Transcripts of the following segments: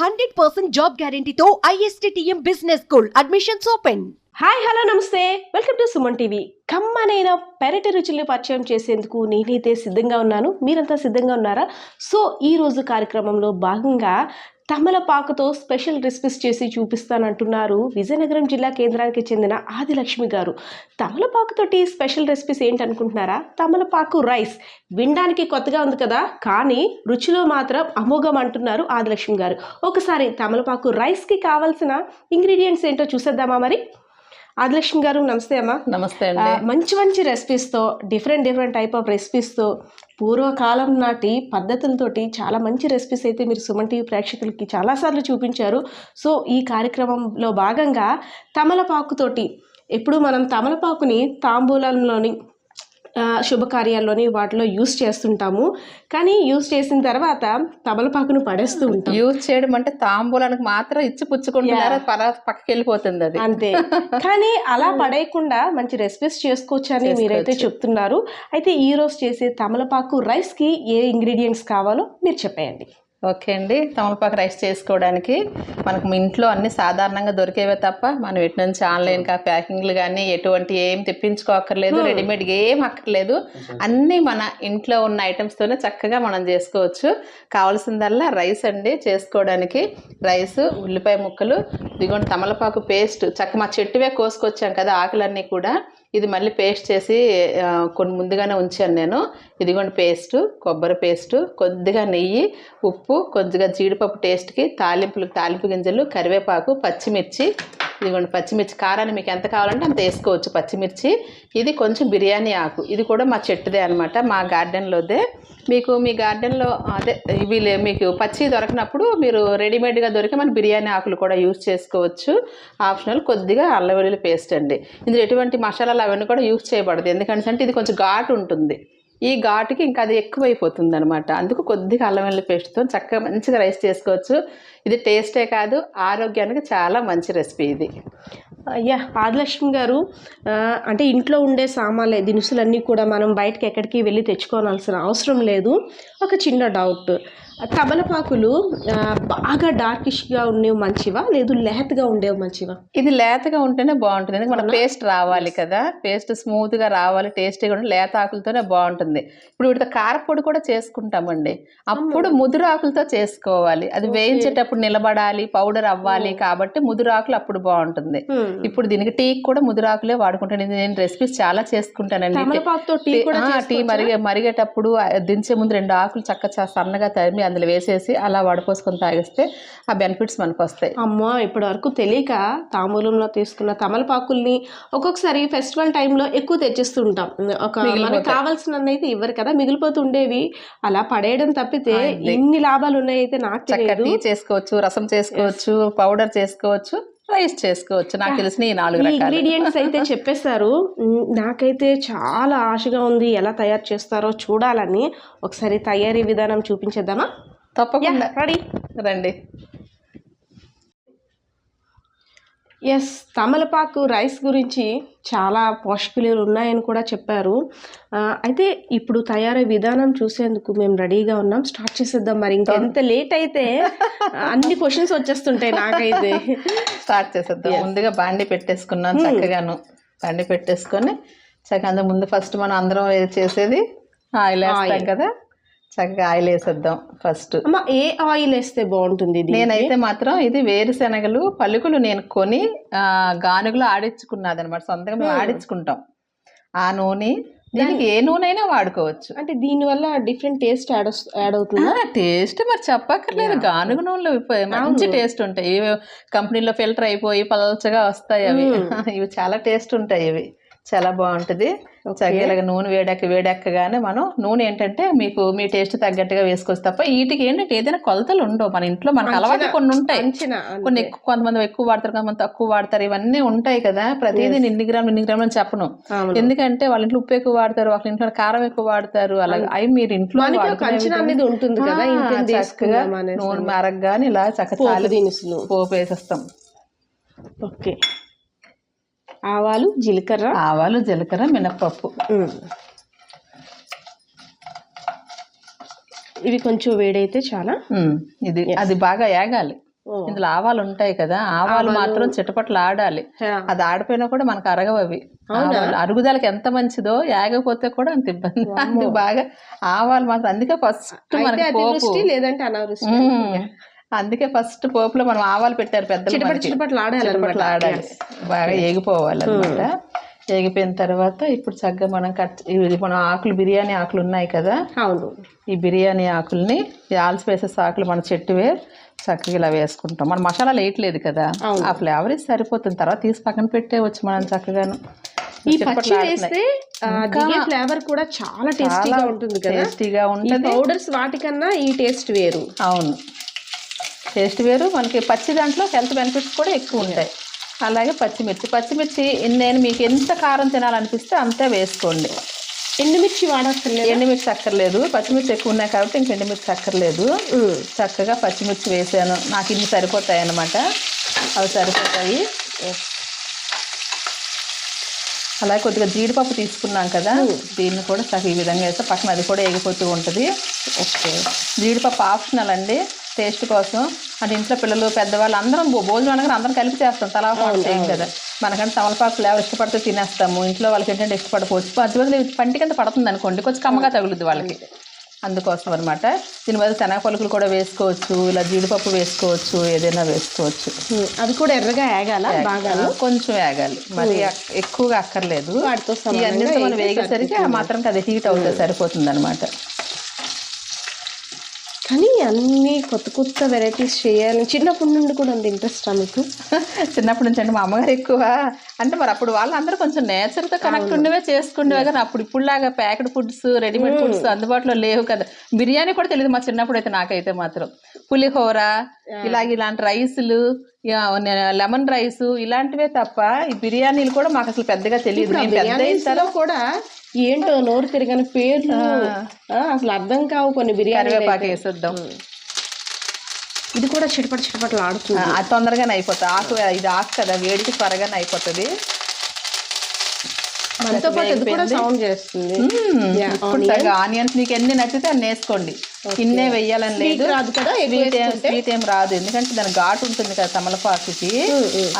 Hundred percent job గ్యారంటీతో ISTM business school admissions open. Hi hello నమస్తే. Welcome to Suman TV. కమ్మనైన పెరటి రుచుల్ని పరిచయం చేసేందుకు నేనైతే సిద్ధంగా ఉన్నాను. మీరంతా సిద్ధంగా ఉన్నారా? సో ఈరోజు కార్యక్రమంలో భాగంగా తమలపాకుతో స్పెషల్ రెసిపీస్ చేసి చూపిస్తానంటున్నారు విజయనగరం జిల్లా కేంద్రానికి చెందిన ఆదిలక్ష్మి గారు. తమలపాకుతోటి స్పెషల్ రెసిపీస్ ఏంటనుకుంటున్నారా? తమలపాకు రైస్ వినడానికి కొత్తగా ఉంది కదా కానీ రుచిలో మాత్రం అమోఘం అంటున్నారు ఆదిలక్ష్మి గారు. ఒకసారి తమలపాకు రైస్కి కావాల్సిన ఇంగ్రీడియంట్స్ ఏంటో చూసేద్దామా మరి? ఆదిలక్ష్మి గారు నమస్తే అమ్మా. నమస్తే అండి. మంచి మంచి రెసిపీస్తో డిఫరెంట్ డిఫరెంట్ టైప్ ఆఫ్ రెసిపీస్తో పూర్వకాలం నాటి పద్ధతులతోటి చాలా మంచి రెసిపీస్ అయితే మీరు సుమన్ టీవీ ప్రేక్షకులకి చాలాసార్లు చూపించారు. సో ఈ కార్యక్రమంలో భాగంగా తమలపాకుతోటి ఎప్పుడు మనం తమలపాకుని తాంబూలంలోని శుభకార్యాల్లోని వాటిలో యూస్ చేస్తుంటాము. కానీ యూస్ చేసిన తర్వాత తమలపాకును పడేస్తూ ఉంటాం. యూజ్ చేయడం అంటే తాంబూలానికి మాత్రం ఇచ్చి పుచ్చుకుంటున్నారు పక్కకి వెళ్ళిపోతుంది అది. అంతే. కానీ అలా పడేయకుండా మంచి రెసిపీస్ చేసుకోవచ్చు అని మీరైతే. చెప్తున్నారు. అయితే ఈ రోజు చేసే తమలపాకు రైస్కి ఏ ఇంగ్రీడియంట్స్ కావాలో మీరు చెప్పేయండి. ఓకే అండి. తమలపాకు రైస్ చేసుకోవడానికి మనకు ఇంట్లో అన్ని సాధారణంగా దొరికేవే తప్ప మనం ఎటు నుంచి ఆన్లైన్ కా ప్యాకింగ్లు కానీ ఎటువంటి ఏం తెప్పించుకోక్కర్లేదు రెడీమేడ్గా ఏం అక్కర్లేదు. అన్నీ మన ఇంట్లో ఉన్న ఐటమ్స్తోనే చక్కగా మనం చేసుకోవచ్చు. కావాల్సిందల్లా రైస్ అండి చేసుకోవడానికి. రైస్ ఉల్లిపాయ ముక్కలు ఇదిగోండి తమలపాకు పేస్ట్. చక్క మా చెట్టువే కోసుకొచ్చాం కదా ఆకులన్నీ కూడా. ఇది మళ్ళీ పేస్ట్ చేసి కొన్ని ముందుగానే ఉంచాను నేను. ఇదిగోండి పేస్ట్ కొబ్బరి పేస్ట్ కొద్దిగా నెయ్యి ఉప్పు కొద్దిగా జీడిపప్పు టేస్ట్కి తాలింపులు తాలింపు గింజలు కరివేపాకు పచ్చిమిర్చి. ఇదిగోండి పచ్చిమిర్చి కారాన్ని మీకు ఎంత కావాలంటే అంత వేసుకోవచ్చు పచ్చిమిర్చి. ఇది కొంచెం బిర్యానీ ఆకు. ఇది కూడా మా చెట్టుదే అనమాట మా గార్డెన్లోదే. మీకు మీ గార్డెన్లో అదే ఇవి మీకు పచ్చి దొరకనప్పుడు మీరు రెడీమేడ్గా దొరికే మన బిర్యానీ ఆకులు కూడా యూజ్ చేసుకోవచ్చు. ఆప్షనల్ కొద్దిగా అల్లం వెల్లుల్లి పేస్ట్ అండి. ఇందులో ఎటువంటి మసాలాలు అవన్నీ కూడా యూజ్ చేయబడదు. ఎందుకంటే ఇది కొంచెం ఘాటు ఉంటుంది. ఈ ఘాటుకి ఇంకా అది ఎక్కువైపోతుంది అనమాట అందుకు కొద్దిగా అల్లం వెల్లుల్లి పేస్ట్తో చక్కగా మంచిగా రైస్ చేసుకోవచ్చు. ఇది టేస్టే కాదు ఆరోగ్యానికి చాలా మంచి రెసిపీ ఇది. అయ్యా ఆదిలక్ష్మి గారు అంటే ఇంట్లో ఉండే సామాన్లే దినుసులన్నీ కూడా మనం బయటకి ఎక్కడికి వెళ్ళి తెచ్చుకోవాల్సిన అవసరం లేదు. ఒక చిన్న డౌట్ తమలపాకులు బాగా డార్కిష్గా ఉండేవి మంచివా? లేదు లేతగా ఉండేవి మంచివా? ఇది లేతగా ఉంటేనే బాగుంటుంది. ఎందుకంటే మన పేస్ట్ రావాలి కదా. పేస్ట్ స్మూత్గా రావాలి. టేస్టీగా ఉంటే లేత ఆకులతోనే బాగుంటుంది. ఇప్పుడు వీటితో కారపొడి కూడా చేసుకుంటామండి. అప్పుడు ముదురు ఆకులతో చేసుకోవాలి. అది వేయించేటప్పుడు నిలబడాలి పౌడర్ అవ్వాలి కాబట్టి ముదురు ఆకులు అప్పుడు బాగుంటుంది. ఇప్పుడు దీనికి టీ కూడా ముదురు ఆకులే వాడుకుంటాను. నేను రెసిపీస్ చాలా చేసుకుంటానండి. తమలపాకుతో టీ కూడా? మరిగే మరిగేటప్పుడు దించే ముందు రెండు ఆకులు చక్క సన్నగా తరిమి అందులో వేసేసి అలా వడపోసుకొని తాగిస్తే ఆ బెనిఫిట్స్ మనకు వస్తాయి. అమ్మో ఇప్పటి వరకు తెలియక తాంబూలంలో తీసుకున్న తమలపాకుల్ని ఒక్కొక్కసారి ఫెస్టివల్ టైంలో ఎక్కువ తెచ్చిస్తుంటాం. ఒక మనకు. కావాల్సిన అయితే ఇవ్వరు కదా మిగిలిపోతుండేవి అలా పడేయడం తప్పితే. ఇన్ని లాభాలు ఉన్నాయి అయితే నాకు చేసుకోవచ్చు రసం చేసుకోవచ్చు పౌడర్ చేసుకోవచ్చు. రైస్ చేసుకోవచ్చు. నాకు తెలిసిన ఈ నాలుగు ఇంగ్రీడియంట్స్ అయితే చెప్పేశారు. నాకైతే చాలా ఆశగా ఉంది ఎలా తయారు చేస్తారో చూడాలని. ఒకసారి తయారీ విధానం చూపించేద్దామా? తప్పకుండా. రెడీ. రండి. ఎస్ తమలపాకు రైస్ గురించి చాలా పోషకులు ఉన్నాయని కూడా చెప్పారు. అయితే ఇప్పుడు తయారీ విధానం చూసేందుకు మేము రెడీగా ఉన్నాం. స్టార్ట్ చేసేద్దాం మరి. ఇంకెంత లేట్ అయితే అన్ని క్వశ్చన్స్ వచ్చేస్తుంటాయి నాకైతే. స్టార్ట్ చేసేద్దాం. ముందుగా బాండి పెట్టేసుకున్నాం చక్కగాను. బాండి పెట్టేసుకొని చక్కగా ముందు ఫస్ట్ మనం అందరం చేసేది ఆయిల్ వేస్తాం కదా. చక్కగా ఆయిల్ వేసేద్దాం ఫస్ట్. అమ్మ ఏ ఆయిల్ వేస్తే బాగుంటుంది నేనైతే మాత్రం ఇది వేరుశనగలు పలుకులు నేను కొని గానుగలో ఆడించుకున్నది అనమాట సొంతంగా మేము ఆడించుకుంటాం. ఆ నూనె దీనికి ఏ నూనె అయినా వాడుకోవచ్చు. అంటే దీనివల్ల డిఫరెంట్ టేస్ట్ యాడ్ యాడ్ అవుతుందా? టేస్ట్ మరి చెప్పక్కర్లేదు. గానుగ నూనెలో మంచి టేస్ట్ ఉంటాయి. ఇవి కంపెనీలో ఫిల్టర్ అయిపోయి పలచగా వస్తాయి అవి. ఇవి చాలా టేస్ట్ ఉంటాయి ఇవి. చాలా బాగుంటది. చక్కగా ఇలాగ నూనె వేడెక్క వేడెక్కగానే మనం నూనె ఏంటంటే మీకు మీ టేస్ట్ తగ్గట్టుగా వేసుకోవచ్చు తప్ప వీటికి ఏంటంటే ఏదైనా కొలతలు ఉండవు. మన ఇంట్లో మనకు అలవాటు కొన్ని ఉంటాయి. కొన్ని ఎక్కువ కొంతమంది ఎక్కువ వాడతారు కొంతమంది తక్కువ వాడతారు ఇవన్నీ ఉంటాయి కదా. ప్రతిదీ నేను ఇన్ని గ్రాములు ఇన్ని గ్రాములు అని చెప్పను. ఎందుకంటే వాళ్ళ ఇంట్లో ఉప్పు ఎక్కువ వాడతారు వాళ్ళ ఇంట్లో కారం ఎక్కువ వాడతారు అలాగే అవి మీరు ఇంట్లో ఉంటుంది కదా చక్కగా నూనె మరగగానే ఇలా చక్కగా పోపు వేసేస్తాం. ఓకే. ఆవాలు జీలకర్ర. ఆవాలు జీలకర్ర మినప్పప్పు. ఇవి కొంచెం వేడైతే చాలా. ఇది అది బాగా ఏగాలి. ఇందులో ఆవాలు ఉంటాయి కదా ఆవాలు మాత్రం చిటపట్లు ఆడాలి. అది ఆడిపోయినా కూడా మనకు అరగవు అవి. అరుగుదలకి ఎంత మంచిదో యాగపోతే కూడా అంత ఇబ్బంది. బాగా ఆవాలు మాత్రం అందుకే ఫస్ట్ మనకి లేదంటే అనావృష్టి. అందుకే ఫస్ట్ పోపులో మనం ఆవాలు పెట్టారు. చిటపట్లు ఆడాలి చిటపట్లు ఆడాలి. బాగా ఏగిపోవాలి అనమాట ఏగిపోయిన తర్వాత ఇప్పుడు చక్కగా మనం కట్ ఇది మనం ఆకులు బిర్యానీ ఆకులు ఉన్నాయి కదా? అవును. ఈ బిర్యానీ ఆకుల్ని ఈ ఆల్ స్పైసెస్ ఆకులు మన చెట్టువే చక్కగా ఇలా వేసుకుంటాం. మనం మసాలాలు వేయట్లేదు కదా? ఆ ఫ్లేవర్ సరిపోతుంది. తర్వాత తీసి పక్కన పెట్టేవచ్చు మనం చక్కగాను. ఈ పచ్చి వేస్తే ఫ్లేవర్ కూడా చాలా టేస్టీగా ఉంటుంది కదా? టేస్టీగా ఉంటుంది. పౌడర్స్ వాటికన్నా ఈ టేస్ట్ వేరు. అవును. టేస్ట్ వేరు. మనకి పచ్చి దాంట్లో హెల్త్ బెనిఫిట్స్ కూడా ఎక్కువ ఉంటాయి. అలాగే పచ్చిమిర్చి. పచ్చిమిర్చి నేను మీకు ఎంత కారం తినాలనిపిస్తే అంతే వేసుకోండి. ఎండుమిర్చి వాడక్కర్లేదు? ఎండుమిర్చి అక్కర్లేదు. పచ్చిమిర్చి ఎక్కువ ఉన్నాయి కాబట్టి ఇంక ఎండుమిర్చి అక్కర్లేదు. చక్కగా పచ్చిమిర్చి వేసాను. నాకు ఇన్ని సరిపోతాయి అన్నమాట అవి సరిపోతాయి. అలాగే కొద్దిగా జీడిపప్పు తీసుకున్నాం కదా. దీన్ని కూడా చక్కగా ఈ విధంగా వేస్తే పక్కన అది కూడా ఎగిపోతూ ఉంటుంది. ఓకే జీడిపప్పు ఆప్షనల్ అండి. టేస్ట్ కోసం అంటే ఇంట్లో పిల్లలు పెద్దవాళ్ళు అందరం భోజనం అనగానే అందరం కలిపి చేస్తాం. తలా చేయం కదా. మనకంటే తమలపాకు ఫ్లేవర్ ఇష్టపడితే తినేస్తాము. ఇంట్లో వాళ్ళకి ఏంటంటే ఇష్టపడకపోవచ్చు మధ్య మధ్యలో ఇది పంటి కింద పడుతుంది అనుకోండి కొంచెం కమ్మగా తగులుద్ది వాళ్ళకి. అందుకోసం అనమాట దీని మీద శనగ పలుకులు కూడా వేసుకోవచ్చు ఇలా జీడిపప్పు వేసుకోవచ్చు ఏదైనా వేసుకోవచ్చు. అది కూడా ఎర్రగా ఏగాల బాగా కొంచెం వేగాలి మరి ఎక్కువగా అక్కర్లేదు. వాటితో మనం వేగేసరికి ఆ మాత్రం అది హీట్ అవుతుంది సరిపోతుంది అనమాట కానీ అన్నీ కొత్త కొత్త వెరైటీస్ చేయాలి. చిన్నప్పటి నుండి కూడా అంత ఇంట్రెస్ట్ మీకు? చిన్నప్పటి నుంచి అంటే మా అమ్మగారు ఎక్కువ అంటే మరి అప్పుడు వాళ్ళందరూ కొంచెం నేచర్తో కనెక్ట్ ఉండేవే చేసుకుండేవే కానీ అప్పుడు ఇప్పుడులాగా ప్యాకెడ్ ఫుడ్స్ రెడీమేడ్ ఫుడ్స్ అందుబాటులో లేవు కదా. బిర్యానీ కూడా తెలియదు మా చిన్నప్పుడు అయితే నాకైతే మాత్రం. పులిహోర ఇలాగ ఇలాంటి రైసులు లెమన్ రైస్ ఇలాంటివే తప్ప ఈ బిర్యానీలు కూడా మాకు అసలు పెద్దగా తెలియదు కూడా ఏంటో నోరు తిరగని పేర్లు అసలు అర్థం కావు కొన్ని బిర్యానీ వేసేద్దాం. ఇది కూడా చిటపట చిటపటలు ఆడుతుంది. అది తొందరగానే అయిపోతుంది ఆకు ఇది ఆకు కదా వేడికి త్వరగానే అయిపోతుంది. మనతో పాటు ఇది కూడా సౌండ్ చేస్తుంది. Yeah, ఇప్పుడు తగ్గ ఆనియన్స్ మీకు ఎన్ని నచ్చితే అన్ని వేసుకోండి. ఇన్నే వెయ్యాలని లేదు. రాదు కదా స్వీట్ ఏం రాదు. ఎందుకంటే దాని ఘాటు ఉంటుంది కదా తమలపాకుకి.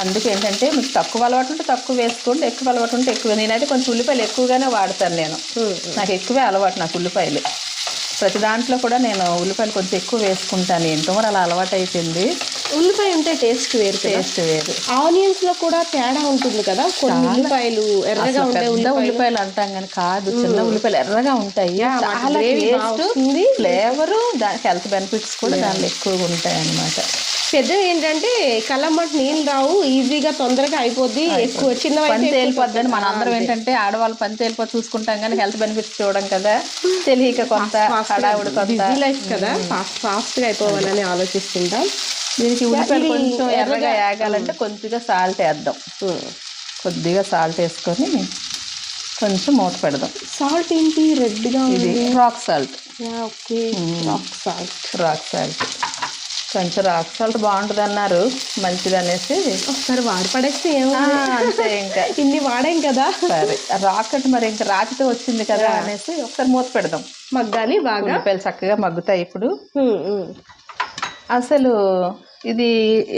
అందుకు ఏంటంటే మీకు తక్కువ అలవాటు ఉంటే తక్కువ వేసుకోండి ఎక్కువ అలవాటు ఉంటే ఎక్కువ. నేనైతే కొంచెం ఉల్లిపాయలు ఎక్కువగానే వాడతాను నేను. నాకు ఎక్కువే అలవాటు నాకు ఉల్లిపాయలు. ప్రతి దాంట్లో కూడా నేను ఉల్లిపాయలు కొంచెం ఎక్కువ వేసుకుంటాను. ఏంటో మరి అలా అలవాటు అయిపోయింది ఉల్లిపాయ ఉంటే టేస్ట్ వేరు టేస్ట్ వేరు. ఆనియన్స్లో కూడా తేడా ఉంటుంది కదా. కొన్ని ఉల్లిపాయలు ఎర్రగా పెద్ద ఉల్లిపాయలు. అంటాం కానీ కాదు. చిన్న ఉల్లిపాయలు ఎర్రగా ఉంటాయి. చాలా టేస్ట్ ఫ్లేవర్ దాని హెల్త్ బెనిఫిట్స్ కూడా దానిలో ఎక్కువగా ఉంటాయి అన్నమాట పెద్దవి ఏంటంటే కళ్ళమ్మటి నీళ్ళు రావు ఈజీగా తొందరగా అయిపోద్ది. ఎక్కువ చిన్నవి పని తేలిపోద్దని మన అందరం ఏంటంటే ఆడవాళ్ళు పని తేలిపోతే చూసుకుంటాం కానీ హెల్త్ బెనిఫిట్స్ చూడడం కదా. తెలియక కొంత హడావుడి కొంత లైఫ్ కదా. ఫాస్ట్ ఫాస్ట్గా అయిపోవాలని ఆలోచిస్తుంటాం. దీనికి ఉల్లిపాయలు కొంచెం ఎర్రగా వేగాలంటే కొద్దిగా సాల్ట్ వేద్దాం. కొద్దిగా సాల్ట్ వేసుకొని కొంచెం మూత పెడదాం. సాల్ట్ ఏంటి? రెడ్గా ఇది rock salt okay rock salt rock salt కొంచెం రాక్ సాల్ట్ బాగుంటుంది అన్నారు మంచిది అనేసి ఒకసారి వాడి పడేస్తే అంతే ఇంకా. ఇన్ని వాడాం కదా. సరే రాక్ అంటే మరి ఇంకా రాతితో వచ్చింది కదా అనేసి ఒకసారి మూత పెడదాం. మగ్గాలి బాగా. ఉల్లిపాయలు చక్కగా మగ్గుతాయి ఇప్పుడు. అసలు ఇది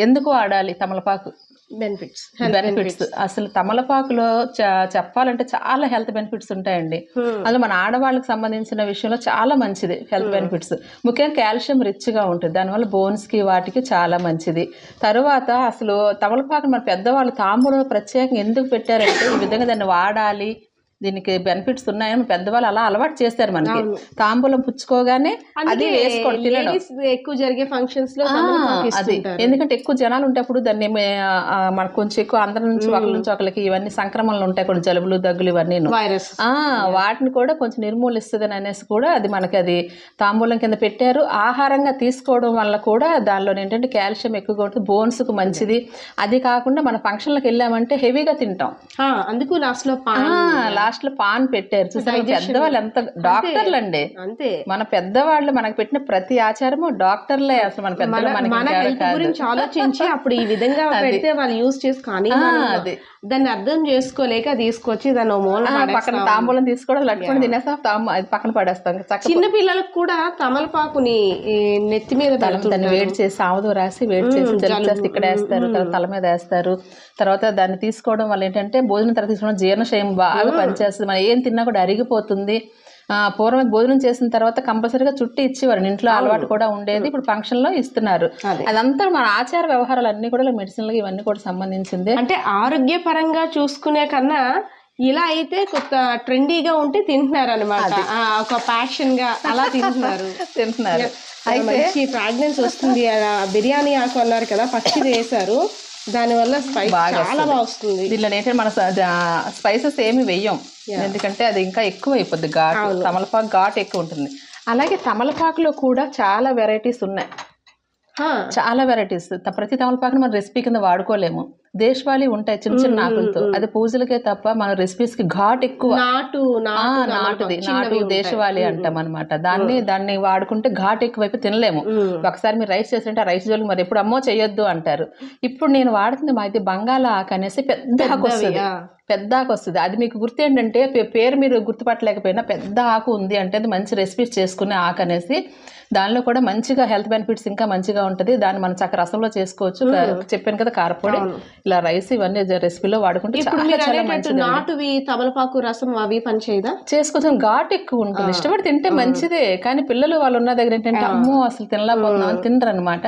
ఎందుకు వాడాలి తమలపాకు? బెనిఫిట్స్ బెనిఫిట్స్ అసలు తమలపాకులో చ- చెప్పాలంటే చాలా హెల్త్ బెనిఫిట్స్ ఉంటాయండి. అందులో మన ఆడవాళ్ళకి సంబంధించిన విషయంలో చాలా మంచిది హెల్త్ బెనిఫిట్స్ ముఖ్యంగా కాల్షియం రిచ్గా ఉంటుంది. దానివల్ల బోన్స్కి వాటికి చాలా మంచిది. తరువాత అసలు తమలపాకు మన పెద్దవాళ్ళు తాంబూలంలో ప్రత్యేకంగా ఎందుకు పెట్టారంటే ఈ విధంగా దాన్ని వాడాలి దీనికి బెనిఫిట్స్ ఉన్నాయని పెద్దవాళ్ళు అలా అలవాటు చేస్తారు మనకి. తాంబూలం పుచ్చుకోగానే అది వేసుకోండి తినడం. ఎక్కువ జరిగే ఫంక్షన్స్లో అది. ఎందుకంటే ఎక్కువ జనాలు ఉంటేప్పుడు దాన్ని మనకు కొంచెం ఎక్కువ అందరి నుంచి ఒకరి నుంచి ఒకరికి ఇవన్నీ సంక్రమణలు ఉంటాయి కొన్ని జలుబులు దగ్గులు ఇవన్నీ వాటిని కూడా కొంచెం నిర్మూలిస్తుందని అనేసి కూడా అది మనకి అది తాంబూలం కింద పెట్టారు. ఆహారంగా తీసుకోవడం వల్ల కూడా దానిలో ఏంటంటే కాల్షియం ఎక్కువగా ఉంటుంది బోన్స్కు మంచిది. అది కాకుండా మన ఫంక్షన్లకు వెళ్ళామంటే హెవీగా తింటాం. అందుకు లాస్ట్లో ఆ, లాస్ట్లో పాన్ పెట్టారు. చూసారు? పెద్దవాళ్ళు ఎంత డాక్టర్లు అండి అంతే. మన పెద్దవాళ్ళు మనకు పెట్టిన ప్రతి ఆచారము డాక్టర్లే అసలు మన పెద్దలు. గురించి ఆలోచించి అప్పుడు ఈ విధంగా పెడితే వాళ్ళు యూజ్ చేసి కానీ. దాన్ని అర్థం చేసుకోలేక తీసుకొచ్చి దాన్ని ఓ మూల పక్కన. తాంబూలం తీసుకోవడం లట్టుకొని తినేస్తాం పక్కన పడేస్తాం. చిన్న పిల్లలకు కూడా తమలపాకుని నెత్తి మీద దాన్ని. వేడి చేసి ఆముదం రాసి వేడి చేసి జలుబు ఇక్కడ వేస్తారు తల మీద వేస్తారు. తర్వాత దాన్ని తీసుకోవడం వల్ల ఏంటంటే భోజనం తర్వాత తీసుకోవడం జీర్ణశయం బాగా పనిచేస్తుంది మనం ఏం తిన్నా కూడా అరిగిపోతుంది. ఆ, పూర్వం భోజనం చేసిన తర్వాత కంపల్సరీగా చుట్టి ఇచ్చేవారు. ఇంట్లో అలవాటు కూడా ఉండేది. ఇప్పుడు ఫంక్షన్లో ఇస్తున్నారు. అదే. అదంతా మన ఆచార వ్యవహారాలు అన్ని కూడా మెడిసిన్ ఇవన్నీ కూడా సంబంధించింది. అంటే ఆరోగ్యపరంగా చూసుకునే కన్నా ఇలా అయితే కొత్త ట్రెండీగా ఉంటే తింటున్నారు అనమాట ఒక ప్యాషన్గా అలా తింటున్నారు. తింటున్నారు. మంచి ఫ్రాగ్రెన్స్ వస్తుంది. బిర్యానీ ఆకు అన్నారు కదా పచ్చిది వేశారు. దానివల్ల స్పైస్ చాలా బాగా వస్తుంది. దీనిలో ఏంటంటే మన స్పైసెస్ ఏమి వెయ్యం ఎందుకంటే అది ఇంకా ఎక్కువ అయిపోద్ది ఘాటు తమలపాకు ఘాటు ఎక్కువ ఉంటుంది అలాగే తమలపాకులో కూడా చాలా వెరైటీస్ ఉన్నాయి. చాలా వెరైటీస్ ప్రతి తమలపాకుని మనం రెసిపీ కింద వాడుకోలేము. దేశవాళీ ఉంటాయి చిన్న చిన్న ఆకులతో. అది పూజలకే తప్ప మన రెసిపీస్కి ఘాట్ ఎక్కువ. నాటు నాటుది. నాటు దేశవాళీ అంటాం అనమాట దాన్ని దాన్ని వాడుకుంటే ఘాట్ ఎక్కువైపు తినలేము. ఒకసారి మీరు రైస్ చేస్తుంటే ఆ రైస్ జోలికి మరి ఎప్పుడు అమ్మో చేయొద్దు అంటారు. ఇప్పుడు నేను వాడుతుంది మా ఇది బంగాళ ఆకు అనేసి పెద్ద ఆకు వస్తుంది. పెద్ద ఆకు వస్తుంది. అది మీకు గుర్తు ఏంటంటే పేరు మీరు గుర్తుపట్టలేకపోయినా పెద్ద ఆకు ఉంది అంటే అది మంచి రెసిపీస్ చేసుకునే ఆకు అనేసి దానిలో కూడా మంచిగా హెల్త్ బెనిఫిట్స్ ఇంకా మంచిగా ఉంటుంది. దాన్ని మనం చక్క రసంలో చేసుకోవచ్చు. చెప్పాను కదా కారపొడి. ఇలా రైస్ ఇవన్నీ రెసిపీలో వాడుకుంటే చాలా చాలా మంచిది నాటువి తమలపాకు రసం అవి పనిచేయదా? చేసుకొంచెం ఘాటు ఎక్కువ ఉంటుంది. ఇష్టపడి తింటే మంచిదే. కానీ పిల్లలు వాళ్ళు ఉన్న దగ్గర ఏంటంటే అమ్మో అసలు తినలేకపోతున్నాం అని తినరు అనమాట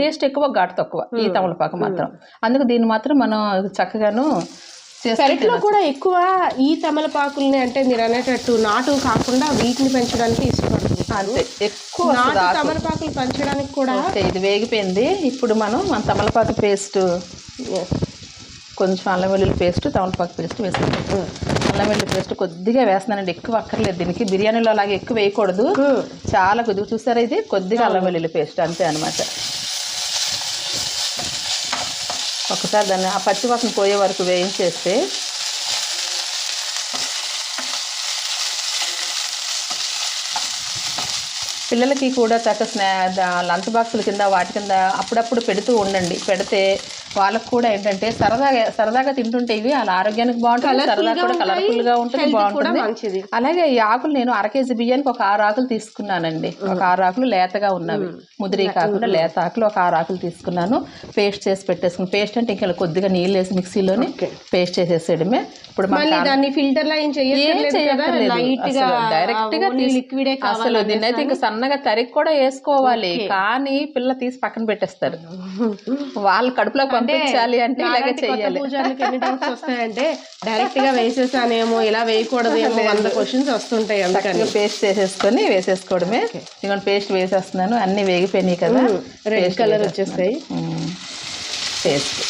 టేస్ట్ ఎక్కువ ఘాటు తక్కువ. ఈ తమలపాకు మాత్రం. అందుకు దీన్ని మాత్రం మనం చక్కగాను పెరట్లో కూడా ఎక్కువ ఈ తమలపాకుల్ని అంటే మీరు అనేటట్టు నాటు కాకుండా వీటిని పెంచడానికి ఇష్టపడుతుంది ఎక్కువ నాటు తమలపాకులు పెంచడానికి కూడా ఇది వేగిపోయింది. ఇప్పుడు మనం మన తమలపాకు పేస్ట్ కొంచెం అల్లం వెల్లుల్లి పేస్ట్ తమలపాకు పేస్ట్ వేసుకుంటాం. అల్లం వెల్లుల్లి పేస్ట్ కొద్దిగా వేస్తున్నానండి ఎక్కువ అక్కర్లేదు దీనికి. బిర్యానీలో అలాగే ఎక్కువ వేయకూడదు. చాలా కొద్దిగా చూసారా ఇది? కొద్దిగా అల్లం వెల్లుల్లి పేస్ట్ అంతే అనమాట ఒకసారి దాన్ని ఆ పచ్చివాసన పోయే వరకు వేయించేస్తే పిల్లలకి కూడా చక్క స్నా లంచ్ బాక్సుల కింద వాటి కింద అప్పుడప్పుడు పెడుతూ ఉండండి. పెడితే వాళ్ళకు కూడా ఏంటంటే సరదాగా సరదాగా తింటుంటే ఇవి వాళ్ళ ఆరోగ్యానికి బాగుంటుంది సరదా కూడా కలర్ఫుల్గా ఉంటుంది బాగుంటుంది. అలాగే ఈ ఆకులు నేను అర కేజీ బియ్యానికి ఒక ఆరు ఆకులు తీసుకున్నానండి. ఒక ఆరు ఆకులు లేతగా ఉన్నవి. ముదిరి కాకుండా లేత ఆకులు ఒక ఆరు ఆకులు తీసుకున్నాను. పేస్ట్ చేసి పెట్టేసుకుని పేస్ట్ అంటే ఇంకా కొద్దిగా నీళ్ళు వేసి మిక్సీలోని పేస్ట్ చేసేసేయడమే. ఇప్పుడు మళ్ళీ దాన్ని ఫిల్టర్ లా ఏం ఏం చెయ్యక్కర్లేదు కదా చేయక్కర్లేదు. లైట్గా అసలు డైరెక్ట్గా లిక్విడే అసలు దీన్నైతే ఇంకా సన్నగా తరిగి కూడా వేసుకోవాలి. కానీ పిల్ల తీసి పక్కన పెట్టేస్తారు. వాళ్ళు కడుపులో పంపించాలి అంటే ఇలాగే డౌట్స్ వస్తాయంటే డైరెక్ట్గా వేసేసానేమో ఇలా వేయకూడదేమో వంద క్వశ్చన్స్ వస్తుంటాయి అందుకని. పేస్ట్ చేసేసుకొని వేసేసుకోవడమే. ఇదిగోండి పేస్ట్ వేసేస్తున్నాను. అన్ని వేగిపోయినాయి కదా. రెడ్ కలర్ వచ్చేస్తాయి. పేస్ట్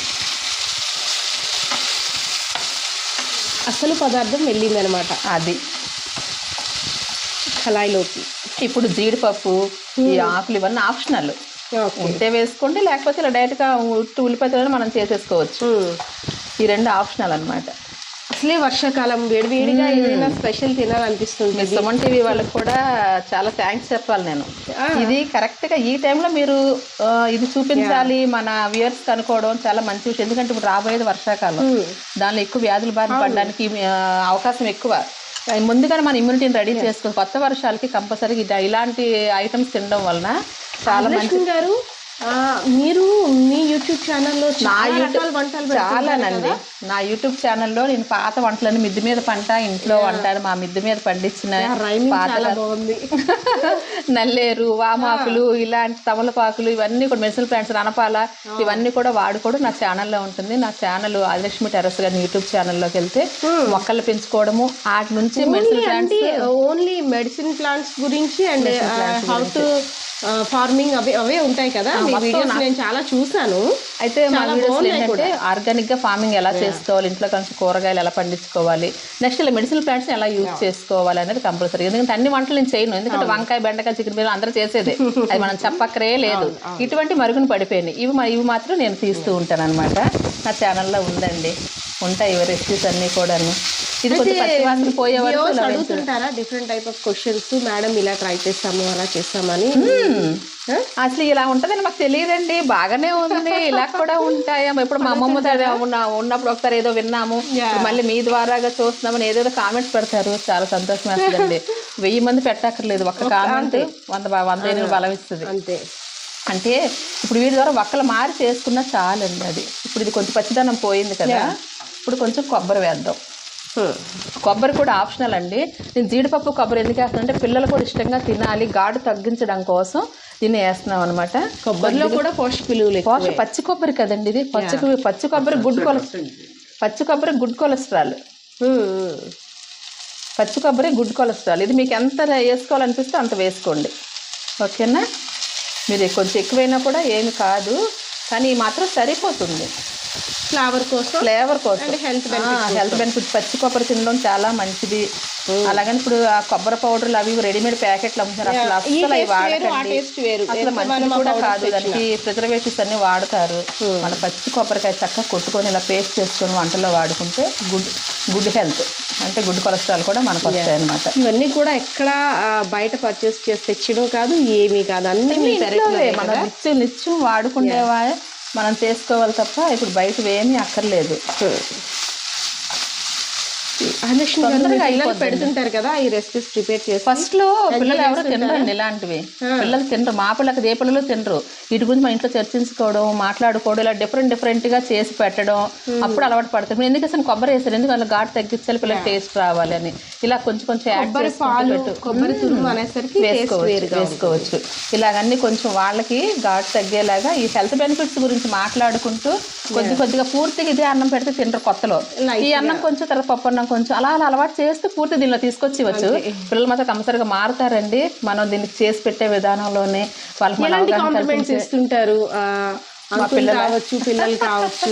అసలు పదార్థం వెళ్ళింది అనమాట అది. కళాయిలోకి. ఇప్పుడు జీడిపప్పు ఈ ఆకులు ఇవన్నీ ఆప్షనల్. ఉంటే వేసుకోండి లేకపోతే ఇలా డైరెక్ట్గా ఉట్టు ఉల్లిపాయలు మనం చేసేసుకోవచ్చు. ఈ రెండు ఆప్షనల్ అన్నమాట. అసలే వర్షాకాలం వేడివేడిగా ఏదైనా స్పెషల్ తినాలనిపిస్తుంది. మీ సుమన్ టీవీ వాళ్ళకి కూడా చాలా థ్యాంక్స్ చెప్పాలి నేను. ఇది కరెక్ట్గా ఈ టైంలో మీరు ఇది చూపించాలి మన వ్యూయర్స్ కనుక్కోవడం చాలా మంచి విషయం. ఎందుకంటే ఇప్పుడు రాబోయేది వర్షాకాలం. దానిలో ఎక్కువ వ్యాధులు బారిన పడడానికి అవకాశం ఎక్కువ. ముందుగానే మన ఇమ్యూనిటీని రెడీ చేసుకుని కొత్త వర్షాలకి కంపల్సరీగా ఇది- ఇలాంటి ఐటమ్స్ తినడం వలన చాలా మంచి గారు మీరు మీ యూట్యూబ్ ఛానల్లో చాలా రకాల వంటలు చాలానండి. నా యూట్యూబ్ ఛానల్లో నేను పాత వంటలను మిద్దె మీద పంట ఇంట్లో వంట అని మా మిద్దె మీద పండించిన పాత చాలా బాగుంది. నల్లేరు వామాకులు ఇలాంటి తమలపాకులు ఇవన్నీ కూడా మెడిసిన్ ప్లాంట్స్ రణపాల ఇవన్నీ కూడా వాడుకోవడం నా ఛానల్లో ఉంటుంది. నా ఛానల్ ఆదిలక్ష్మి టెరస్ గారి యూట్యూబ్ ఛానల్లోకి వెళ్తే మొక్కలు పెంచుకోవడము వాటి నుంచి medicine plants only medicine plants గురించి అండ్ హౌ టు ఫార్మింగ్ అవే అవే ఉంటాయి కదా. మీ వీడియోస్ నేను చాలా చూసాను అయితే మా వీడియోస్ ఏంటంటే ఆర్గానిక్గా ఫార్మింగ్ ఎలా చేసుకోవాలి ఇంట్లో కలిసి కూరగాయలు ఎలా పండించుకోవాలి నెక్స్ట్ ఇలా మెడిసిన్ ప్లాంట్స్ ఎలా యూజ్ చేసుకోవాలి అనేది కంపల్సరీ ఎందుకంటే అన్ని వంటలు నేను చేయను. ఎందుకంటే వంకాయ బెండకాయ చికెన్ బిర్యానీ అందరూ చేసేదే. అది మనం చెప్పక్కరే లేదు. ఇటువంటి మరుగున పడిపోయినాయి. ఇవి ఇవి మాత్రం నేను తీస్తూ ఉంటాను అనమాట నా ఛానల్లో ఉందండి. ఉంటాయి ఇవి రెసిపీస్ అన్నీ కూడాను. ఇది కొంచెం పచ్చివాసన పోయే వరకు Viewers ఇలా వేయించాలి. అడుగుతుంటారా different type of questions madam ఇలా ట్రై చేస్తాము అలా చేస్తామని అసలు ఇలా ఉంటదని మాకు తెలియదండి. బాగానే ఉంది. ఇలా కూడా ఉంటాయా. ఇప్పుడు మా అమ్మమ్మ ఉన్నప్పుడు ఒకసారి ఏదో విన్నాము. మళ్ళీ మీ ద్వారాగా చూస్తున్నామని ఏదేదో కామెంట్స్ పెడతారు. చాలా సంతోషం వేస్తుందండి. వెయ్యి మంది పెట్టక్కర్లేదు. ఒక్క కామెంట్ వంద వంద ఎనిమిది బలం ఇస్తుంది. అంతే. అంటే ఇప్పుడు వీటి ద్వారా ఒక్కలు మారి చేసుకున్నా చాలండి అది. ఇప్పుడు ఇది కొంచెం పచ్చిదనం పోయింది కదా. ఇప్పుడు కొంచెం కొబ్బరి వేద్దాం. కొబ్బరి కూడా ఆప్షనల్ అండి. నేను జీడిపప్పు కొబ్బరి ఎందుకు వేస్తాను అంటే పిల్లలు కూడా ఇష్టంగా తినాలి ఘాటు తగ్గించడం కోసం దీన్ని వేస్తున్నాం అనమాట కొబ్బరిలో కూడా పోషక విలువలు ఎక్కువ. పోష పచ్చి కొబ్బరి కదండి ఇది? పచ్చి పచ్చి కొబ్బరి గుడ్ కొలెస్ట్రాల్ పచ్చి కొబ్బరి గుడ్ కొలెస్ట్రాల్. పచ్చి కొబ్బరి గుడ్ కొలెస్ట్రాల్. ఇది మీకు ఎంత వేసుకోవాలనిపిస్తే అంత వేసుకోండి. ఓకేనా? మీరు కొంచెం ఎక్కువైనా కూడా ఏమి కాదు. కానీ మాత్రం సరిపోతుంది. ఫ్లేవర్ కోసం ఫ్లేవర్ కోసం. health హెల్త్ బెనిఫిట్ పచ్చి కొబ్బరి తినడం చాలా మంచిది. అలాగని ఇప్పుడు ఆ కొబ్బరి పౌడర్లు అవి రెడీమేడ్ ప్యాకెట్లు అమ్ముతారు. అసలు అసలు అవి వాడకండి. అసలు మంచిది కూడా కాదు. దానికి ప్రిజర్వేటివ్స్ అన్ని వాడతారు. మన పచ్చి కొబ్బరికాయ చక్కగా కొట్టుకొని ఇలా పేస్ట్ చేసుకొని వంటలో వాడుకుంటే గుడ్ గుడ్ హెల్త్ అంటే గుడ్ కొలెస్ట్రాల్ కూడా మనకు వస్తాయి అనమాట ఇవన్నీ కూడా ఎక్కడ బయట పర్చేస్ చేసి తెచ్చడం కాదు ఏమీ కాదు. అన్ని మనం నిత్యం నిత్యం వాడుకునేవా మనం చేసుకోవాలి తప్ప ఇప్పుడు బయట అక్కర్లేదు. తొందరగా. పెడుతుంటారు కదా ఈ రెసిపీస్ ప్రిపేర్ చేసి. ఫస్ట్లో పిల్లలు ఎవరు తినరండి ఇలాంటివి. పిల్లలు తినరు మా పిల్లలకి ఏ పిల్లలు తినరు. వీటి గురించి మా ఇంట్లో చర్చించుకోవడం మాట్లాడుకోవడం ఇలా డిఫరెంట్ డిఫరెంట్గా చేసి పెట్టడం అప్పుడు అలవాటు పడతారు ఎందుకు అసలు కొబ్బరి వేసారు ఎందుకు అలా ఘాటు తగ్గించాలి పిల్లలకి టేస్ట్ రావాలి అని? ఇలా కొంచెం కొంచెం యాడ్ కొబ్బరి పాలు కొబ్బరి తురుము అనేసరికి టేస్ట్ వేసుకోవచ్చు వేసుకోవచ్చు. ఇలాగన్నీ కొంచెం వాళ్ళకి ఘాటు తగ్గేలాగా ఈ హెల్త్ బెనిఫిట్స్ గురించి మాట్లాడుకుంటూ కొద్ది కొద్దిగా పూర్తిగా ఇదే అన్నం పెడితే తినరు కొత్తలో. ఈ అన్నం కొంచెం తర్వాత పప్పు అన్నం కొంచెం అలా అలా అలవాటు చేస్తూ పూర్తి దీనిలో తీసుకొచ్చి వచ్చు పిల్లలు మాత్రం కంపల్సరిగా మారుతారండి. మనం దీనికి చేసి పెట్టే విధానంలోనే ఇస్తుంటారు? ఆ, అంకుల్ కావచ్చు పిల్లలు కావచ్చు.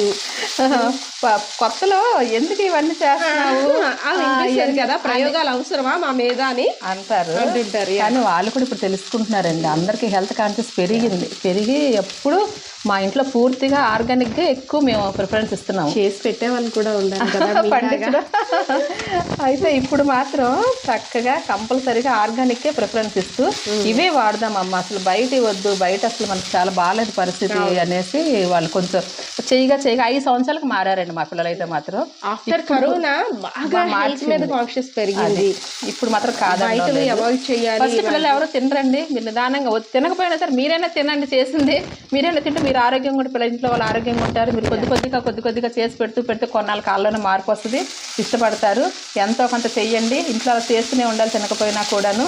కొత్తలో ఎందుకు ఇవన్నీ చేస్తున్నావు? కదా ప్రయోగాలు అవసరమా మా మీద అని? అంటారు. అంటుంటారు, కానీ వాళ్ళు కూడా ఇప్పుడు తెలుసుకుంటున్నారండి. అందరికీ హెల్త్ కాన్షియస్ పెరిగింది. పెరిగి ఎప్పుడు మా ఇంట్లో పూర్తిగా ఆర్గానిక్గా ఎక్కువ మేము ప్రిఫరెన్స్ ఇస్తున్నాము. చేసి పెట్టే వాళ్ళు కూడా ఉండాలి కదా. పండించడం. అయితే ఇప్పుడు మాత్రం చక్కగా కంపల్సరీగా ఆర్గానిక్ కే ప్రిఫరెన్స్ ఇస్తూ ఇవే వాడదాం అమ్మ అసలు బయట వద్దు బయట అసలు మనకు చాలా బాగాలేదు పరిస్థితి అనేసి వాళ్ళు కొంచెం చేయగా చేయగా ఐదు సంవత్సరాలకు మారారండి మా పిల్లలు అయితే మాత్రం ఆఫ్టర్ కరోనా బాగా మీద కాన్షియస్ పెరిగింది. ఇప్పుడు మాత్రం బయటవి అవాయిడ్ చేయాలి పిల్లలు ఎవరు తినరండి. మీరు నిదానంగా తినకపోయినా సరే మీరైనా తినండి. చేసింది మీరైనా తింటే మీరు ఆరోగ్యంగా ఉంటే పిల్లల ఇంట్లో వాళ్ళు ఆరోగ్యంగా ఉంటారు. మీరు కొద్ది కొద్దిగా కొద్ది కొద్దిగా చేసి పెడుతూ పెడితే కొన్నాళ్ళ కాలంలోనే మార్పు వస్తుంది. ఇష్టపడతారు. ఎంతో కొంత చెయ్యండి. ఇంట్లో అలా చేస్తూనే ఉండాలి తినకపోయినా కూడాను.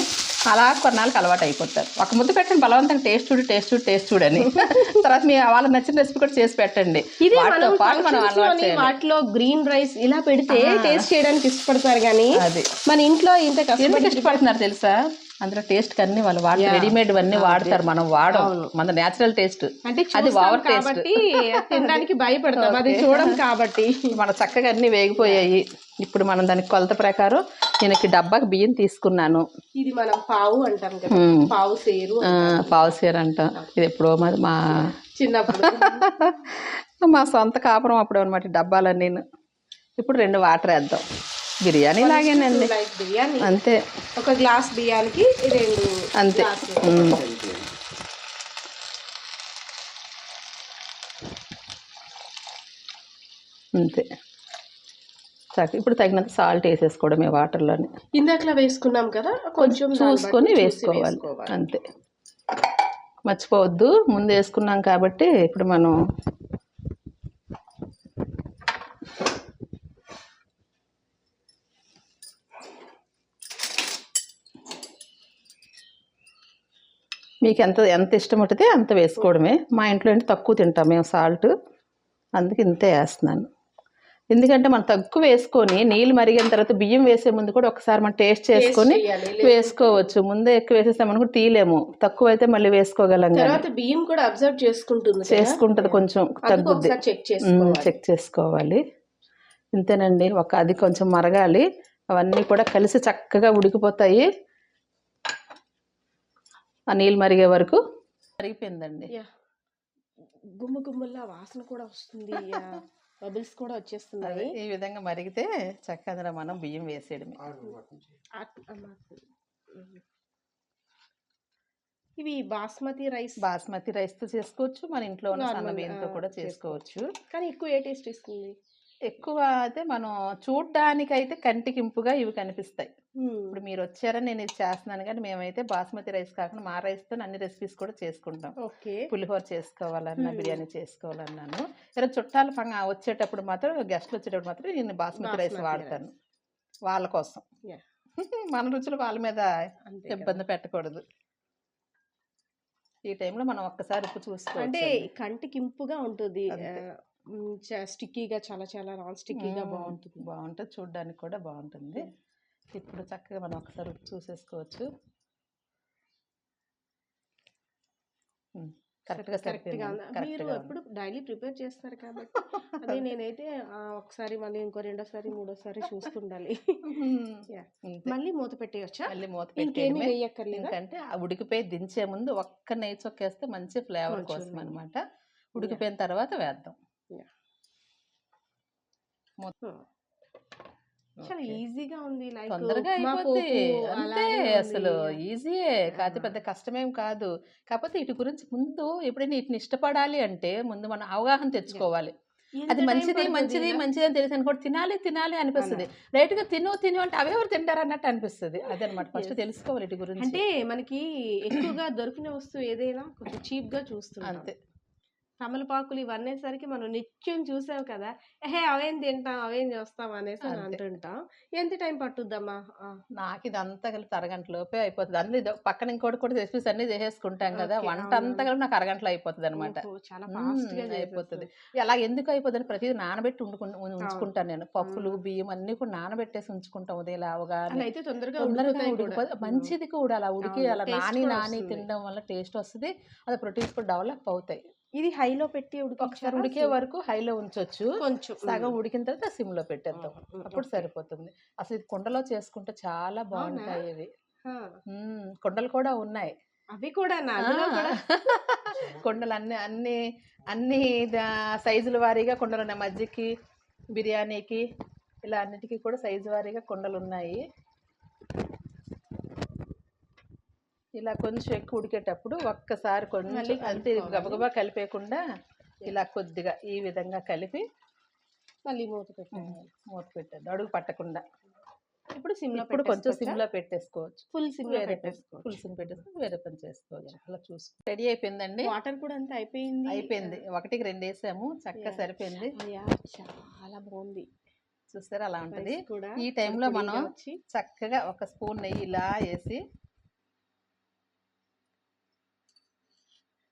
అలా కొన్నాళ్ళకి అలవాటు అయిపోతారు. ఒక ముద్ద పెట్టండి. బలవంతంగా టేస్ట్ చూడు టేస్ట్ చూడు టేస్ట్ చూడని తర్వాత మీ వాళ్ళకి నచ్చిన రెసిపీ కూడా చేసి పెట్టండి. వాటితో పాటు మనం అలవాటు వాటిలో గ్రీన్ రైస్ ఇలా పెడితే టేస్ట్ చేయడానికి ఇష్టపడతారు కానీ అది. మన ఇంట్లో ఇంత ఇష్టపడుతున్నారు తెలుసా? అందులో టేస్ట్ అన్ని వాళ్ళు వాటి రెడీమేడ్ అన్ని వాడతారు మనం వాడం. మన నేచురల్ టేస్ట్ అంటే అది ఓవర్ టేస్ట్ తినడానికి భయపడతాం. అది చూడం కాబట్టి. మన చక్కగా అన్ని వేగిపోయాయి. ఇప్పుడు మనం దానికి కొలత ప్రకారం దీనికి డబ్బాకి బియ్యం తీసుకున్నాను. ఇది మనం పావు అంటాం కదా. మ్మ్. పావు సేరు పావు సీర అంట. ఇది ఎప్పుడో మరి మా చిన్నప్పుడు. మా సొంత కాపురం అప్పుడు అనమాట డబ్బాలన్నీ ఇప్పుడు రెండు వాటర్ వేద్దాం. బిర్యానీ లాగేనండి. బిర్యానీ. అంతే. ఒక గ్లాస్ బియ్యానికి రెండు అంతే. అంతే. ఇప్పుడు తగినంత సాల్ట్ వేసేసుకోవడమే వాటర్లోని. ఇందాకలా వేసుకున్నాం కదా కొంచెం చూసుకొని చూసి వేసుకోవాలి. అంతే. మర్చిపోవద్దు. ముందు వేసుకున్నాం కాబట్టి ఇప్పుడు మనం మీకు ఎంత ఎంత ఇష్టం ఉంటుంది అంత వేసుకోవడమే. మా ఇంట్లో ఏంటి తక్కువ తింటాం మేము సాల్ట్. అందుకే ఇంతే వేస్తున్నాను. ఎందుకంటే మనం తక్కువ వేసుకొని నీళ్ళు మరిగిన తర్వాత బియ్యం వేసే ముందు కూడా ఒకసారి మనం టేస్ట్ చేసుకొని. వేసుకోవచ్చు. ముందే ఎక్కువ వేసేసామని కూడా తీయలేము. తక్కువ అయితే మళ్ళీ వేసుకోగలం తర్వాత బియ్యం కూడా అబ్జర్వ్ చేసుకుంటుంది. చేసుకుంటది కొంచెం తగ్గుద్ది. ఒకసారి చెక్ చేసుకోవాలి. చెక్ చేసుకోవాలి. ఇంతేనండి. ఒక అది కొంచెం మరగాలి. అవన్నీ కూడా కలిసి చక్కగా ఉడికిపోతాయి. ఆ నీళ్ళు మరిగే వరకు మరిగిపోయిందండి. యా. గుమ్మ గుమ్మల్లా వాసన కూడా వస్తుంది. బబుల్స్ కూడా వచ్చేస్తున్నాయి. ఈ విధంగా మరిగితే చక్కగా మనం బియ్యం వేసేయడమే. ఇవి బాస్మతి రైస్. బాస్మతి రైస్తో చేసుకోవచ్చు. మన ఇంట్లో ఉన్న సన్న బియ్యంతో కూడా చేసుకోవచ్చు. కానీ ఎక్కువ ఏ టేస్ట్ ఇస్తుంది? ఎక్కువ అయితే మనం చూడ్డానికైతే కంటికి ఇంపుగా ఇవి కనిపిస్తాయి. ఇప్పుడు మీరు వచ్చారని నేను ఇది చేస్తున్నాను కానీ మేమైతే బాస్మతి రైస్ కాకుండా మా రైస్తో అన్ని రెసిపీస్ కూడా చేసుకుంటాం. ఓకే. పులిహోర చేసుకోవాలన్నా. బిర్యానీ చేసుకోవాలన్నాను. ఇలా చుట్టాలు పంగ వచ్చేటప్పుడు మాత్రం గెస్ట్లు వచ్చేటప్పుడు మాత్రం నేను బాస్మతి రైస్ వాడతాను. వాళ్ళ కోసం. మన రుచులు వాళ్ళ మీద ఇబ్బంది పెట్టకూడదు. ఈ టైంలో మనం ఒక్కసారి ఉప్పు అంటే చూసుకోవచ్చు కంటికి ఇంపుగా ఉంటుంది. స్టిక్కీగా చాలా చాలా నాన్ స్టిక్కీగా. బాగుంటుంది. బాగుంటుంది. చూడడానికి కూడా బాగుంటుంది. ఇప్పుడు చక్కగా మనం ఒకసారి చూసేసుకోవచ్చు. కరెక్ట్గా? మీరు కరెక్ట్గా ఉంది. ఎప్పుడు డైలీ ప్రిపేర్ చేస్తారు కాబట్టి అదే నేనైతే ఒకసారి మళ్ళీ ఇంకో రెండోసారి మూడోసారి చూస్తుండాలి. మళ్ళీ మూత పెట్టేయచ్చా? మళ్ళీ మూత పెట్టేయడమే. ఎందుకంటే ఆ ఉడికిపోయి దించే ముందు ఒక్క నెయ్యి చొక్కేస్తే మంచి ఫ్లేవర్ కోసం. అనమాట ఉడికిపోయిన తర్వాత వేద్దాం. చాలా. ఈజీగా ఉంది. లైక్ తొందరగా అయిపోద్ది అంతే. అసలు ఈజీయే ఆ. పెద్ద కష్టమేం కాదు. కాకపోతే ఇటు గురించి ముందు ఎప్పుడైనా వీటిని ఇష్టపడాలి అంటే ముందు మనం అవగాహన తెచ్చుకోవాలి. అది మంచిది మంచిది? మంచిది అని తెలిసి అనుకోండి తినాలి తినాలి అనిపిస్తుంది. రైట్గా తిను తిను అంటే అవి ఎవరు తింటారు అన్నట్టు అనిపిస్తుంది. అదనమాట ఫస్ట్. తెలుసుకోవాలి ఇటు గురించి. అంటే మనకి ఎక్కువగా దొరికిన వస్తువు ఏదైనా కొంచెం చీప్గా చూస్తున్నాం అంతే. తమలపాకులు ఇవన్నేసరికి మనం నిత్యం చూసాం కదా ఏహే అవేం తింటాం అవేం చేస్తాం అనేసి అని అంతే. అంటుంటాం. ఎంత టైం పట్టుద్దమ్మా? ఆ, నాకు ఇదంతా కలిపి అరగంట లోపే అయిపోతుంది. అన్ని ఇదో పక్కన ఇంకోటి కూడా రెసిపీస్ అన్ని చేసేసుకుంటాం కదా వంట అవునవును. అంతా కలిపి నాకు అరగంటలో అయిపోతుంది అనమాట ఓహో, చాలా ఫాస్ట్గా అయిపోతుంది. చేసేస్తుంది. అలా ఎందుకు అయిపోతుంది ప్రతిదీ నానబెట్టి ఉండుకు ఉంచుకుంటాను నేను. పప్పులు. బియ్యం అన్ని కూడా నానబెట్టేసి ఉంచుకుంటాం ఉదయం లేవగానే అలా అయితే తొందరగా. మంచిది కూడా అలా ఉడికి అవును, అలా నాని కూడా నాని వస్తుంది. తినడం వల్ల టేస్ట్ వస్తుంది. అది ప్రోటీన్స్ కూడా డెవలప్ అవుతాయి. ఇది హైలో పెట్టి ఉడికించారా? ఉడికే వరకు హైలో ఉంచొచ్చు. కొంచెం సగం ఉడికిన తర్వాత సిమ్లో పెట్టేద్దాం అప్పుడు. సరిపోతుంది. అసలు ఇది కుండలో చేసుకుంటే చాలా బాగుంటాయి ఇవి. కుండలు కూడా ఉన్నాయి. అవి కూడా? కొండలు అన్ని అన్ని అన్ని సైజుల వారీగా కొండలు ఉన్నాయి మజ్జికి బిర్యానీకి ఇలా అన్నిటికీ కూడా సైజు వారీగా కొండలు ఉన్నాయి ఇలా కొంచెం ఎక్కువ ఉడికేటప్పుడు ఒక్కసారి కొంచెం అంతే. గబగబా కలిపేయకుండా ఇలా కొద్దిగా ఈ విధంగా కలిపి మళ్ళీ మూత పెట్టాలి మూత పెట్టద్దు. అడుగు పట్టకుండా. ఇప్పుడు సిమ్లో ఇప్పుడు కొంచెం సిమ్లో పెట్టేసుకోవచ్చు. ఫుల్ సిమ్ పెట్టేసుకోవచ్చు. ఫుల్ సిమ్ పెట్టేసుకుని వేరే పని చేసుకోవచ్చు. అలా చూసుకో రెడీ అయిపోయిందండి? వాటర్ కూడా అంతా అయిపోయింది. అయిపోయింది. ఒకటికి రెండు వేసాము. చక్కగా. సరిపోయింది. చాలా బాగుంది. చూస్తారా అలా ఉంటది? ఈ టైంలో మనం చక్కగా ఒక స్పూన్ నెయ్యి ఇలా వేసి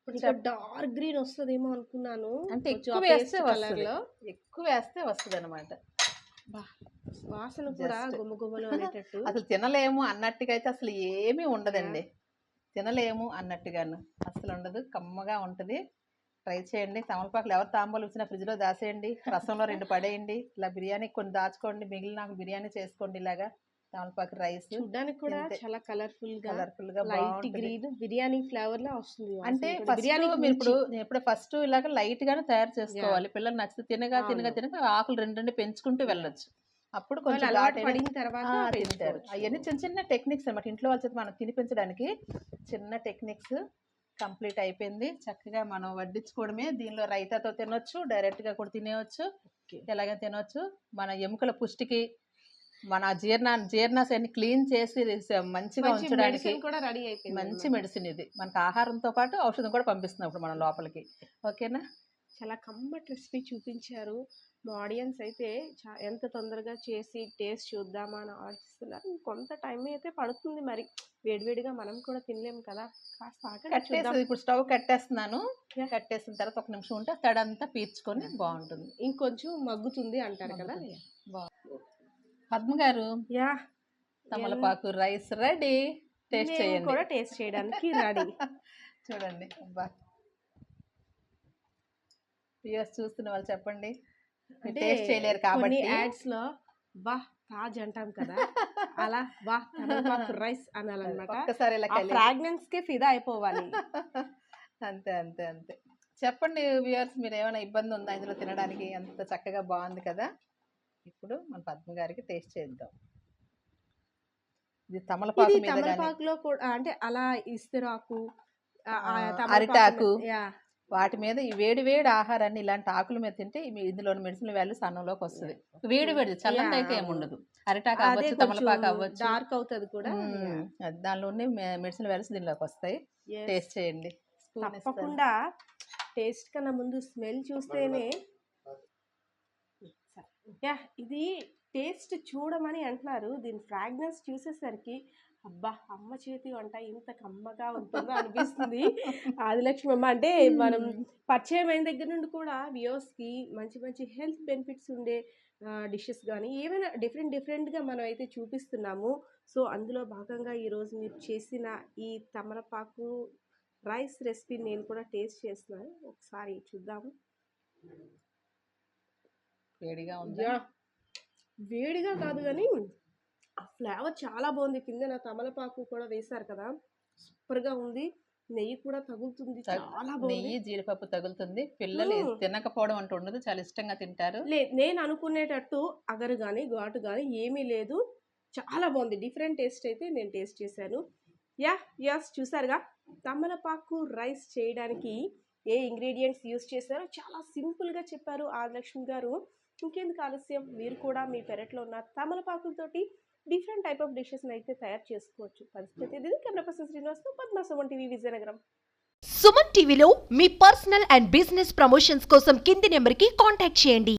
ఇంకా డార్క్ గ్రీన్ వస్తుందేమో అనుకున్నాను. అంటే కొంచెం ఎక్కువ వేస్తే paste colour వస్తుంది. లో ఎక్కువ వేస్తే వస్తుంది అనమాట వాసన కూడా. గుమ్మగుమ్మలు అనేటట్టు. అసలు తినలేము అన్నట్టుగా అయితే అసలు ఏమీ ఉండదండి. తినలేము అన్నట్టుగాను. అసలు ఉండదు కమ్మగా ఉంటది. ట్రై చేయండి. తమలపాకులు ఎవరు తాంబాలు ఇచ్చినా ఫ్రిడ్జ్లో దాసేయండి. రసంలో రెండు పడేయండి. ఇలా బిర్యానీ కొన్ని దాచుకోండి. మిగిలిన నాకు బిర్యానీ చేసుకోండి ఇలాగా. తమలపాకు రైస్ చూడ్డానికి కూడా. చాలా కలర్ఫుల్గా కలర్ఫుల్గా లైట్ గ్రీన్ బిర్యానీ ఫ్లేవర్ లా వస్తుంది అంటే బిర్యానీకి మీరు ఇప్పుడు ఇప్పుడు ఫస్ట్ ఇలాగ లైట్ గానే తయారు చేసుకోవాలి. పిల్లలు నచ్చితే తినగా తినగా. తినగా ఆకులు రెండు రెండు పెంచుకుంటూ వెళ్ళొచ్చు. అప్పుడు కొంచెం అలవాటు ఘాటైన- పడిన తర్వాత తింటారు. అవన్నీ చిన్న చిన్న టెక్నిక్స్ అన్నమాట. ఇంట్లో వాళ్ళ చేత మనం తినిపించడానికి చిన్న టెక్నిక్స్ కంప్లీట్ అయిపోయింది. చక్కగా మనం వడ్డించుకోవడమే. దీనిలో రైతాతో తినొచ్చు డైరెక్ట్గా కూడా తినేయచ్చు. Okay. ఎలాగ తినొచ్చు. మన ఎముకల పుష్టికి మన జీర్ణ జీర్ణాశయాన్ని క్లీన్ చేసి మంచిగా మంచి ఉంచడానికి కూడా రెడీ అయిపోయింది మంచి. మెడిసిన్ ఇది. మనకు ఆహారంతో పాటు ఔషధం కూడా పంపిస్తున్నాం ఇప్పుడు మన లోపలికి. ఓకేనా? చాలా కమ్మటి రెసిపీ చూపించారు. మా ఆడియన్స్ అయితే చా- ఎంత తొందరగా చేసి టేస్ట్ చూద్దామా అని ఆలోచిస్తున్నారు. కొంత టైం అయితే పడుతుంది మరి. వేడివేడిగా మనం కూడా తినలేం కదా. కాస్త ఇప్పుడు స్టవ్ కట్టేస్తున్నాను. కట్టేసిన తర్వాత ఒక నిమిషం ఉంటే తడంతా పీల్చుకొని బాగుంటుంది. ఇంకొంచెం మగ్గుతుంది అంటారు కదా. బాగుంటుంది. పద్మ గారు యా. తమలపాకు రైస్ రెడీ. టేస్ట్ చేయండి. కూడా టేస్ట్ చేయడానికి రెడీ. చూడండి అబ్బా. వ్యూస్ చూస్తున్న వాళ్ళు చెప్పండి. టేస్ట్ చేయలేరు కాబట్టి. యాడ్స్లో బా తాజ్ అంటాం కదా. అలా బా తమలపాకు రైస్ అనాలన్నమాట. ఒక్కసారి ఇలా ఫ్రాగ్రెన్స్ కే ఫిదా అయిపోవాలి. అంతే అంతే అంతే. చెప్పండి వ్యూవర్స్ మీరు ఏమైనా ఇబ్బంది ఉందా ఇందులో తినడానికి? అంత చక్కగా బాగుంది కదా. ఇప్పుడు మన పద్మ గారికి టేస్ట్ చేద్దాం ఇది తమలపాకు మీద గానీ తమలపాకులో కూడా అంటే అలా ఇస్తరాకు అరిటాకు. వాటి మీద ఈ వేడి వేడి ఆహారాన్ని ఇలాంటి ఆకుల మీద తింటే ఇందులోని మెడిసిన్ వాల్యూ సన్నంలోకి వస్తుంది వేడి వేడి చల్లంగా అయితే Yeah, ఏమి అవును. ఉండదు అరిటాకు అవ్వచ్చు తమలపాకు అవ్వచ్చు డార్క్ అవుతుంది కూడా దానిలోనే మెడిసిన్ వాల్యూస్ దీనిలోకి వస్తాయి. టేస్ట్ చేయండి. తప్పకుండా టేస్ట్ కన్నా ముందు స్మెల్ చూస్తేనే యా ఇది టేస్ట్ చూడమని అంటున్నారు. దీని ఫ్రాగ్రెన్స్ చూసేసరికి అబ్బా అమ్మ చేతి వంట ఇంత కమ్మగా ఉంటుందో అనిపిస్తుంది. ఆదిలక్ష్మి అమ్మ అంటే మనం పరిచయం అయిన దగ్గర నుండి కూడా వ్యూవర్స్కి మంచి మంచి హెల్త్ బెనిఫిట్స్ ఉండే డిషెస్ కానీ ఏమైనా డిఫరెంట్ డిఫరెంట్గా మనం అయితే చూపిస్తున్నాము. సో అందులో భాగంగా ఈరోజు మీరు చేసిన ఈ తమలపాకు రైస్ రెసిపీ నేను కూడా టేస్ట్ చేస్తున్నాను. ఒకసారి చూద్దాము. వేడిగా ఉంది? వేడిగా కాదు కానీ ఆ ఫ్లేవర్ చాలా బాగుంది. కింద నా తమలపాకు కూడా వేశారు కదా. సూపర్గా ఉంది. నెయ్యి కూడా తగులుతుంది. చాలా బాగుంది. నెయ్యి జీడిపప్పు తగులుతుంది. పిల్లలు. తినకపోవడం అంటూ ఉండదు. చాలా ఇష్టంగా తింటారు. నేను అనుకునేటట్టు అగరు కానీ ఘాటు కానీ ఏమీ లేదు. చాలా బాగుంది. డిఫరెంట్ టేస్ట్ అయితే నేను టేస్ట్ చేశాను. యా యస్ చూసారుగా? తమలపాకు రైస్ చేయడానికి ఏ ఇంగ్రీడియంట్స్ యూస్ చేశారో చాలా సింపుల్గా చెప్పారు ఆదిలక్ష్మి గారు. ఇంకెందుకు ఆలస్యం? మీరు కూడా మీ పెరట్లో ఉన్న తమలపాకులతోటి డిఫరెంట్ టైప్ ఆఫ్ డిషెస్ని అయితే తయారు చేసుకోవచ్చు. పరిస్థితి ఇది. కెమెరా పర్సన్ శ్రీనివాస్తో పద్మ సుమన్ టీవీ విజయనగరం. సుమన్ టీవీలో మీ పర్సనల్ అండ్ బిజినెస్ ప్రమోషన్స్ కోసం కింది నెంబర్కి కాంటాక్ట్ చేయండి.